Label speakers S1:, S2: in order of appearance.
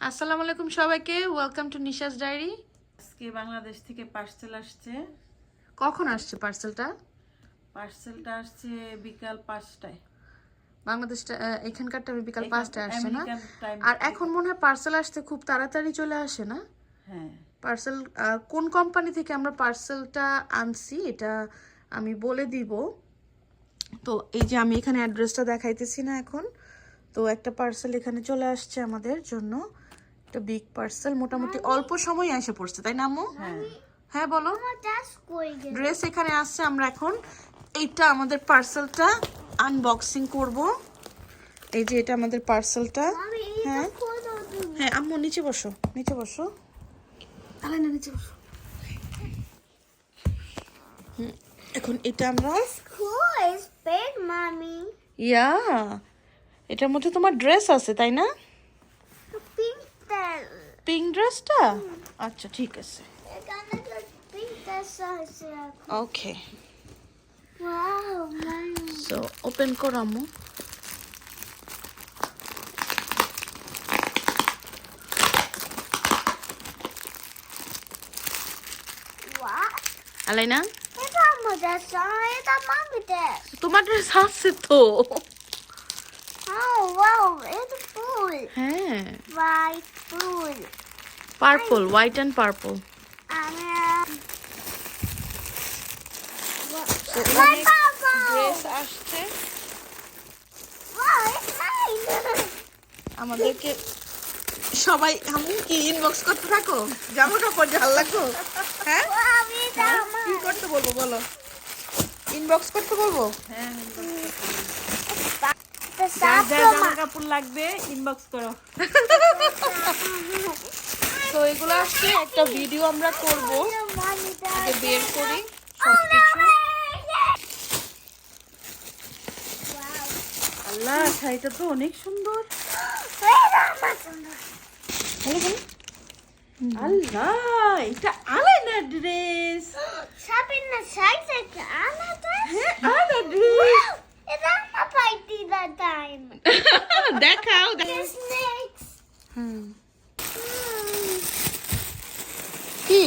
S1: আসসালামু আলাইকুম সবাইকে ওয়েলকাম টু নিশাস ডায়েরি
S2: আজকে বাংলাদেশ থেকে পার্সেল আসছে।
S1: কখন আসছে পার্সেলটা
S2: পার্সেলটা আসছে বিকাল পাঁচটায়।
S1: বাংলাদেশটা এখানকারটা বিকাল
S2: এখান-
S1: পাঁচটায় আসছে না? আর এখন মনে হয় পার্সেল আসতে খুব তাড়াতাড়ি চলে আসে না?
S2: হ্যাঁ।
S1: পার্সেল কোন কোম্পানি থেকে আমরা পার্সেলটা আনছি এটা আমি বলে দিব। তো এই যে আমি এখানে অ্যাড্রেসটা দেখাইতেছি না এখন। তো একটা পার্সেল এখানে চলে আসছে আমাদের জন্য। একটা বিগ পার্সেল মোটামুটি অল্প সময় এসে পড়ছে তাই না আম্মু?
S2: হ্যাঁ।
S1: হ্যাঁ বলো। ড্রেস এখানে আসছে আমরা এখন এইটা আমাদের পার্সেলটা আনবক্সিং করব। এই যে এটা আমাদের পার্সেলটা হ্যাঁ। হ্যাঁ আম্মু নিচে বসো নিচে বসো। তাহলে না নিচে বসো। এখন এটা আমরা. ইয়া এটার মধ্যে তোমার ড্রেস আছে তাই না. পিঙ্ক ড্রেসটা আচ্ছা ঠিক আছে. ওকে. সো ওপেন করো আম্মু? আলাইনা
S3: that size. It's a mommy that.
S1: তোমার ড্রেস আছে তো হ্যাঁ. পার্পল হোয়াইট অ্যান্ড পার্পল আসছে. আমাদেরকে সবাই আমি কি ইনবক্স করতে থাকো? জামা কাপড় জাল লাগো হ্যাঁ?
S3: that's
S1: কি করতে বলব বলো? ইনবক্স করতে বলব?
S2: হ্যাঁ যার যার জামা কাপড় লাগবে ইনবক্স করো।
S1: তো এগুলো আসছে একটা ভিডিও আমরা করব।
S3: Mommy,
S1: বের করি সবকিছু।
S2: আল্লাহ শাড়িটা তো অনেক সুন্দর। আল্লাহ এটা আলাদা ড্রেস
S3: size of
S2: আলাদা ี่